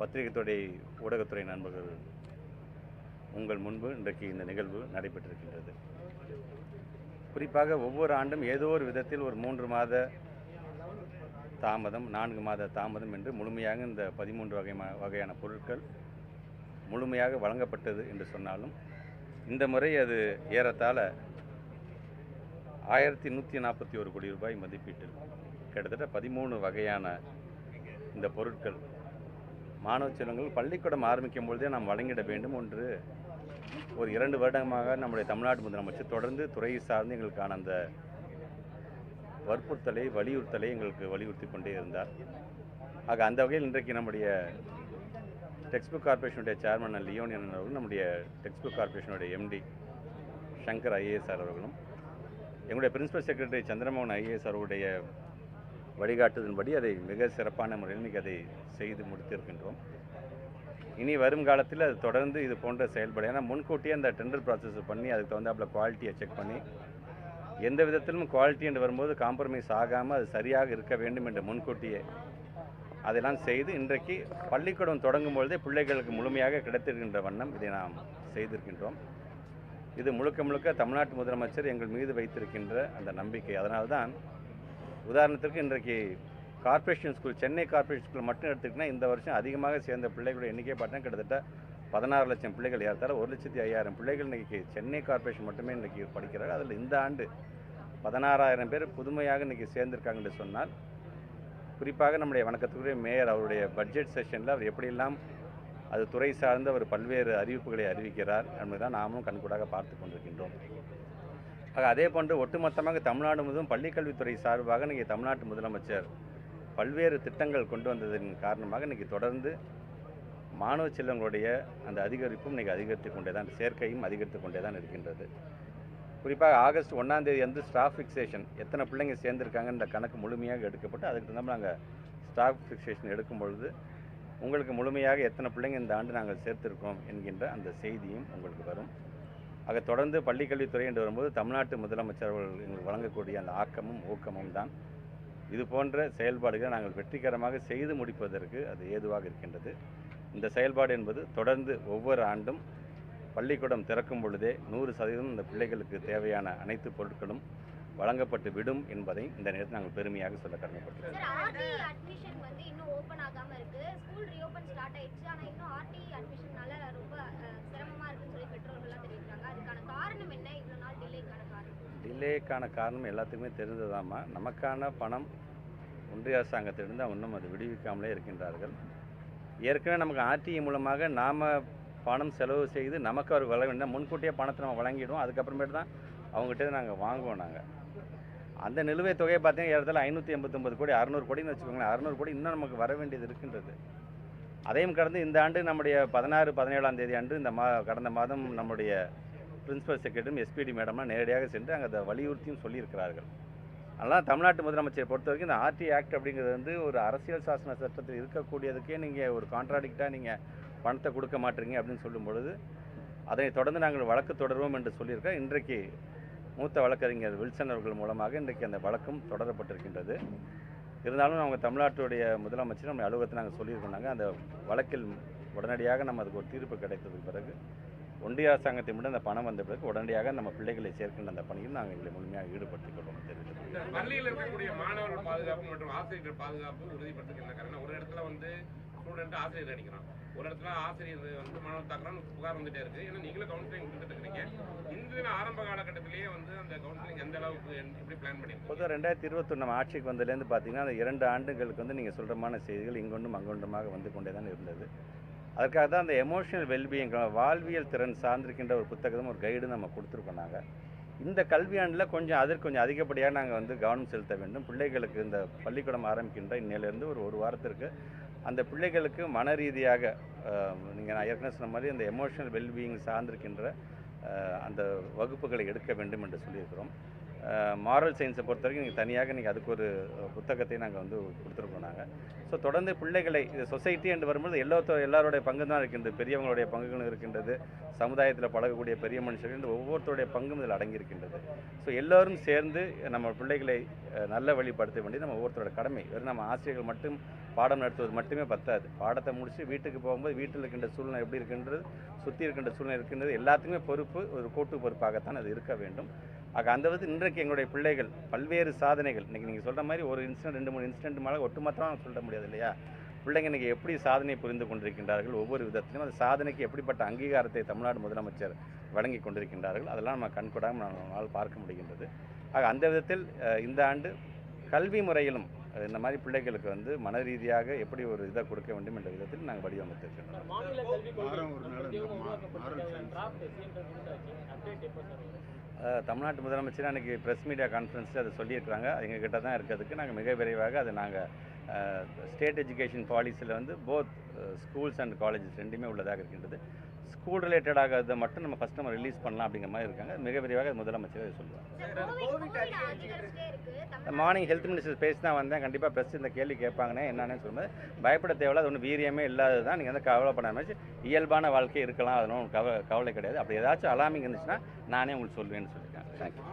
பத்திரிகைத்துறை ஊடகத்துறை நண்பர்கள் உங்கள் முன்பு இன்றைக்கு இந்த நிகழ்வு நடைபெற்றிருக்கின்றது. குறிப்பாக ஒவ்வொரு ஆண்டும் ஏதோ ஒரு விதத்தில் ஒரு மூன்று மாத தாமதம் நான்கு மாத தாமதம் என்று முழுமையாக இந்த பதிமூன்று வகை வகையான பொருட்கள் முழுமையாக வழங்கப்பட்டது என்று சொன்னாலும் இந்த முறை அது ஏறத்தாழ ஆயிரத்தி நூற்றி நாற்பத்தி ஒரு கோடி ரூபாய் மதிப்பீட்டில் கிட்டத்தட்ட பதிமூணு வகையான இந்த பொருட்கள் மாணவ செல்வங்கள் பள்ளிக்கூடம் ஆரம்பிக்கும் பொழுதே நாம் வழங்கிட வேண்டும் ஒன்று ஒரு இரண்டு வருடமாக நம்முடைய தமிழ்நாடு முதலமைச்சர் தொடர்ந்து துறையை சார்ந்து எங்களுக்கான அந்த வற்புறுத்தலை வலியுறுத்தலை எங்களுக்கு வலியுறுத்தி கொண்டே இருந்தார். ஆக அந்த வகையில் இன்றைக்கு நம்முடைய டெக்ஸ்ட் புக் கார்பரேஷனுடைய சேர்மன் லியோனியன் அவர்களும் நம்முடைய டெக்ஸ்ட் புக் கார்பரேஷனுடைய எம்டி சங்கர் ஐஏஎஸ் அவர்களும் எங்களுடைய பிரின்சிபல் செக்ரட்டரி சந்திரமோகன் ஐஏஎஸ் அவர்களுடைய வழிகாட்டுதன்படி அதை மிக சிறப்பான முறையில் இன்றைக்கி அதை செய்து முடித்திருக்கின்றோம். இனி வரும் காலத்தில் அது தொடர்ந்து இது போன்ற செயல்படும். ஏன்னா முன்கூட்டியே அந்த டெண்டர் ப்ராசஸ் பண்ணி அதுக்கு தகுந்தாப்பில் குவாலிட்டியை செக் பண்ணி எந்த விதத்திலும் குவாலிட்டி என்று வரும்போது காம்ப்ரமைஸ் ஆகாமல் அது சரியாக இருக்க வேண்டும் என்று முன்கூட்டியே அதெல்லாம் செய்து இன்றைக்கு பள்ளிக்கூடம் தொடங்கும் பொழுதே பிள்ளைகளுக்கு முழுமையாக கிடைத்திருக்கின்ற வண்ணம் இதை நாம் செய்திருக்கின்றோம். இது முழுக்க முழுக்க தமிழ்நாட்டு முதலமைச்சர் எங்கள் மீது வைத்திருக்கின்ற அந்த நம்பிக்கை. அதனால்தான் உதாரணத்திற்கு இன்றைக்கு corporation school Chennai corporation school மட்டும் எடுத்துக்கிட்டால் இந்த வருஷம் அதிகமாக சேர்ந்த பிள்ளைகளுடைய எண்ணிக்கை பார்த்தீங்கன்னா கிட்டத்தட்ட பதினாறு லட்சம் பிள்ளைகள் ஏறத்தாழ ஒரு லட்சத்தி ஐயாயிரம் பிள்ளைகள் இன்றைக்கி சென்னை கார்ப்பரேஷன் மட்டுமே இன்றைக்கி படிக்கிறார்கள். அதில் இந்த ஆண்டு பதினாறாயிரம் பேர் புதுமையாக இன்றைக்கி சேர்ந்திருக்காங்கன்னு சொன்னால் குறிப்பாக நம்முடைய வணக்கத்துக்குரிய மேயர் அவருடைய பட்ஜெட் செஷனில் அவர் எப்படியெல்லாம் அது துறை சார்ந்த ஒரு பல்வேறு அறிவிப்புகளை அறிவிக்கிறார் என்பதுதான் நாமும் கண்கூடாக பார்த்து கொண்டிருக்கின்றோம். ஆக அதே போன்று ஒட்டுமொத்தமாக தமிழ்நாடு முழுவதும் பள்ளிக்கல்வித்துறை சார்பாக இன்றைக்கி தமிழ்நாட்டு முதலமைச்சர் பல்வேறு திட்டங்கள் கொண்டு வந்ததன் காரணமாக இன்றைக்கி தொடர்ந்து மாணவ செல்வங்களுடைய அந்த அதிகரிப்பும் இன்றைக்கி அதிகரித்து கொண்டே தான் சேர்க்கையும் அதிகரித்து கொண்டே தான் இருக்கின்றது. குறிப்பாக ஆகஸ்ட் ஒன்றாம் தேதி வந்து ஸ்டாஃப் ஃபிக்சேஷன் எத்தனை பிள்ளைங்க சேர்ந்துருக்காங்கன்ற கணக்கு முழுமையாக எடுக்கப்பட்டு அதுக்கு தகுந்த நாங்கள் ஸ்டாஃப் ஃபிக்சேஷன் எடுக்கும் பொழுது உங்களுக்கு முழுமையாக எத்தனை பிள்ளைங்க இந்த ஆண்டு நாங்கள் சேர்த்திருக்கோம் என்கின்ற அந்த செய்தியும் உங்களுக்கு வரும். ஆக தொடர்ந்து பள்ளிக்கல்வித்துறை என்று வரும்போது தமிழ்நாட்டு முதலமைச்சர் அவர்கள் எங்களுக்கு வழங்கக்கூடிய அந்த ஆக்கமும் ஊக்கமும் தான். இது போன்ற செயல்பாடுகளை நாங்கள் வெற்றிகரமாக செய்து முடிப்பதற்கு அது ஏதுவாக இருக்கின்றது. இந்த செயல்பாடு என்பது தொடர்ந்து ஒவ்வொரு ஆண்டும் பள்ளிக்கூடம் திறக்கும் பொழுதே நூறு சதவீதம் இந்த பிள்ளைகளுக்கு தேவையான அனைத்து பொருட்களும் வழங்கப்பட்டு விடும் என்பதை இந்த நேரத்தில் நாங்கள் பெருமையாக சொல்ல கடமைப்பட்டிருக்கிறோம் அதுக்கான காரணம் என்ன? நாள் டிலேக்கான காரணம். டிலேக்கான காரணம் எல்லாத்துக்குமே தெரிந்ததாம்மா நமக்கான பணம் ஒன்றிய அரசாங்கத்திலிருந்து இன்னும் அது விடுவிக்காமலே இருக்கின்றார்கள். ஏற்கனவே நமக்கு ஆர்டிஐ மூலமாக நாம் பணம் செலவு செய்து நமக்கு அவர் வழங்க வேண்டாம் முன்கூட்டியே பணத்தை நம்ம வழங்கிடுவோம். அதுக்கப்புறமேட்டு தான் அவங்ககிட்ட நாங்கள் வாங்குவோம் நாங்கள் அந்த நிலுவைத் தொகையை பார்த்தீங்கன்னா ஏறத்தாழ ஐநூற்றி எண்பத்தொம்பது கோடி அறநூறு கோடின்னு வச்சுக்கோங்களேன். அறநூறு கோடி இன்னும் நமக்கு வர வேண்டியது இருக்கின்றது. அதையும் கடந்து இந்த ஆண்டு நம்முடைய பதினாறு பதினேழாம் தேதி அன்று இந்த மா கடந்த மாதம் நம்முடைய பிரின்சிபல் செக்ரட்டரியும் எஸ்பிடி மேடம்லாம் நேரடியாக சென்று அங்கே அதை வலியுறுத்தியும் சொல்லியிருக்கிறார்கள். அதனால் தமிழ்நாட்டு முதலமைச்சரை பொறுத்த வரைக்கும் இந்த ஆர்டி ஆக்ட் அப்படிங்கிறது வந்து ஒரு அரசியல் சாசன சட்டத்தில் இருக்கக்கூடியதுக்கே நீங்கள் ஒரு கான்ட்ராடிக்டாக நீங்கள் பணத்தை கொடுக்க மாட்டீங்க அப்படின்னு சொல்லும் பொழுது அதை தொடர்ந்து நாங்கள் வழக்கு தொடருவோம் என்று சொல்லியிருக்கோம். இன்றைக்கு மூத்த வழக்கறிஞர் வில்சன் அவர்கள் மூலமாக இன்றைக்கு அந்த வழக்கும் தொடரப்பட்டிருக்கின்றது. இருந்தாலும் அவங்க தமிழ்நாட்டுடைய முதலமைச்சர் நம்ம அலுவலகத்தில் நாங்கள் சொல்லியிருக்கோம். அந்த வழக்கில் உடனடியாக நம்ம அதுக்கு ஒரு தீர்ப்பு கிடைத்ததுக்கு பிறகு ஒன்றிய மட்டும் அந்த பணம் வந்த பிறகு உடனடியாக நம்ம பிள்ளைகளை சேர்க்கின்ற அந்த பணியில் நாங்கள் எங்களை முழுமையாக ஈடுபடுத்திக் கொள்வோம் தெரிவித்துக் இந்த பள்ளியில் இருக்கக்கூடிய மாணவர்கள் பாதுகாப்பு மற்றும் ஆசிரியர்கள் பாதுகாப்பு உறுதிப்படுத்துக்கு என்ன காரணம் ஒரு இடத்துல வந்து ஸ்டூடெண்ட் ஆசிரியர் அடிக்கிறான் ஒரு இடத்துல ஆசிரியர் வந்து மாணவர் தாக்குறான்னு புகார் வந்துட்டே இருக்கு. ஏன்னா நீங்களும் கவுன்சிலிங் கொடுத்துட்டு இருக்கீங்க இந்த ஆரம்ப காலகட்டத்திலேயே வந்து அந்த கவுன்சிலிங் எந்த அளவுக்கு எப்படி பிளான் பண்ணிருக்கீங்க? பொதுவாக ரெண்டாயிரத்தி இருபத்தொன்று நம்ம ஆட்சிக்கு வந்ததுலேருந்து பார்த்தீங்கன்னா அந்த இரண்டு ஆண்டுகளுக்கு வந்து நீங்கள் சொல்கிறமான செய்திகள் இங்கொன்றும் அங்கொன்றுமாக வந்து கொண்டே தான் இருந்தது. அதற்காக தான் அந்த எமோஷனல் வெல்பீயிங் வாழ்வியல் திறன் சார்ந்திருக்கின்ற ஒரு புத்தகம் ஒரு கைடு நம்ம கொடுத்துருக்கோம் நாங்கள் இந்த கல்வியாண்டில் கொஞ்சம் அதற்கு கொஞ்சம் அதிகப்படியாக நாங்கள் வந்து கவனம் செலுத்த வேண்டும். பிள்ளைகளுக்கு இந்த பள்ளிக்கூடம் ஆரம்பிக்கின்ற இன்னையிலேருந்து ஒரு ஒரு வாரத்திற்கு அந்த பிள்ளைகளுக்கு மன ரீதியாக நீங்கள் நான் ஏற்கனவே சொன்ன மாதிரி அந்த எமோஷனல் வெல்பீயிங் சார்ந்திருக்கின்ற அந்த வகுப்புகளை எடுக்க வேண்டும் என்று சொல்லியிருக்கிறோம். மாரல் சயின்ஸை பொறுத்த வரைக்கும் நீங்கள் தனியாக நீங்கள் அதுக்கு ஒரு புத்தகத்தை நாங்கள் வந்து கொடுத்துருக்கோம் நாங்கள் ஸோ தொடர்ந்து பிள்ளைகளை இது சொசைட்டி என்று வரும்போது எல்லாத்தோ எல்லாருடைய பங்கு தான் இருக்கின்றது. பெரியவங்களுடைய பங்குகளும் இருக்கின்றது. சமுதாயத்தில் பழகக்கூடிய பெரிய மனுஷர்கள் என்று ஒவ்வொருத்தருடைய பங்கும் இதில் அடங்கியிருக்கின்றது. ஸோ எல்லோரும் சேர்ந்து நம்ம பிள்ளைகளை நல்ல வழிப்படுத்த வேண்டியது நம்ம ஒவ்வொருத்தரோட கடமை. வெறும் நம்ம ஆசிரியர்கள் மட்டும் பாடம் நடத்துவது மட்டுமே பத்தாது. பாடத்தை முடித்து வீட்டுக்கு போகும்போது வீட்டில் இருக்கின்ற சூழ்நிலை எப்படி இருக்கின்றது? சுற்றி இருக்கின்ற சூழ்நிலை இருக்கின்றது? எல்லாத்துக்குமே பொறுப்பு ஒரு கூட்டு பொறுப்பாகத்தான் அது இருக்க வேண்டும். ஆக அந்த விதத்தில் இன்றைக்கு எங்களுடைய பிள்ளைகள் பல்வேறு சாதனைகள். இன்றைக்கி நீங்கள் சொல்கிற மாதிரி ஒரு இன்சிடென்ட் ரெண்டு மூணு இன்சிடென்ட் மேலே ஒட்டுமொத்தமாக சொல்ல முடியாது இல்லையா? பிள்ளைங்க இன்றைக்கி எப்படி சாதனை புரிந்து கொண்டிருக்கின்றார்கள் ஒவ்வொரு விதத்திலும் அந்த சாதனைக்கு எப்படிப்பட்ட அங்கீகாரத்தை தமிழ்நாடு முதலமைச்சர் வழங்கி கொண்டிருக்கின்றார்கள் அதெல்லாம் நம்ம கண்கூடாக நம்மளால் பார்க்க முடிகின்றது. ஆக அந்த விதத்தில் இந்த ஆண்டு கல்வி முறையிலும் இந்த மாதிரி பிள்ளைகளுக்கு வந்து மன ரீதியாக எப்படி ஒரு இதை கொடுக்க வேண்டும் என்ற விதத்தில் நாங்கள் வடிவமைத்திருக்கின்றோம். தமிழ்நாட்டு முதலமைச்சர் அன்றைக்கி ப்ரெஸ் மீடியா கான்ஃபரன்ஸில் அதை சொல்லியிருக்கிறாங்க. எங்ககிட்ட தான் இருக்கிறதுக்கு நாங்கள் மிக விரைவாக அதை நாங்கள் ஸ்டேட் எஜுகேஷன் பாலிசியில் வந்து போத் ஸ்கூல்ஸ் அண்ட் காலேஜஸ் ரெண்டுமே உள்ளதாக இருக்கின்றது. ஸ்கூல் ரிலேட்டடாக இதை மட்டும் நம்ம ஃபஸ்ட் நம்ம ரிலீஸ் பண்ணலாம் அப்படிங்கிற மாதிரி இருக்காங்க. மிக விரைவாக அது முதலமைச்சர் அதை சொல்லுவாங்க மார்னிங் ஹெல்த் மினிஸ்டர் பேசி தான் வந்தேன். கண்டிப்பாக ப்ரெஸ் இந்த கேள்வி கேட்பாங்கன்னே என்னன்னு சொல்லும்போது பயப்பட தேவையில்ல அது ஒன்றும் வீரியமே இல்லாதது தான். நீங்கள் வந்து கவலைப்படாம மாதிரி இயல்பான வாழ்க்கை இருக்கலாம். அதெல்லாம் ஒன்றும் கவ கவலை கிடையாது. அப்படி ஏதாச்சும் அலாமிங் இருந்துச்சுன்னா நானே உங்களுக்கு சொல்லுவேன்னு சொல்லியிருக்கேன் தேங்க்யூ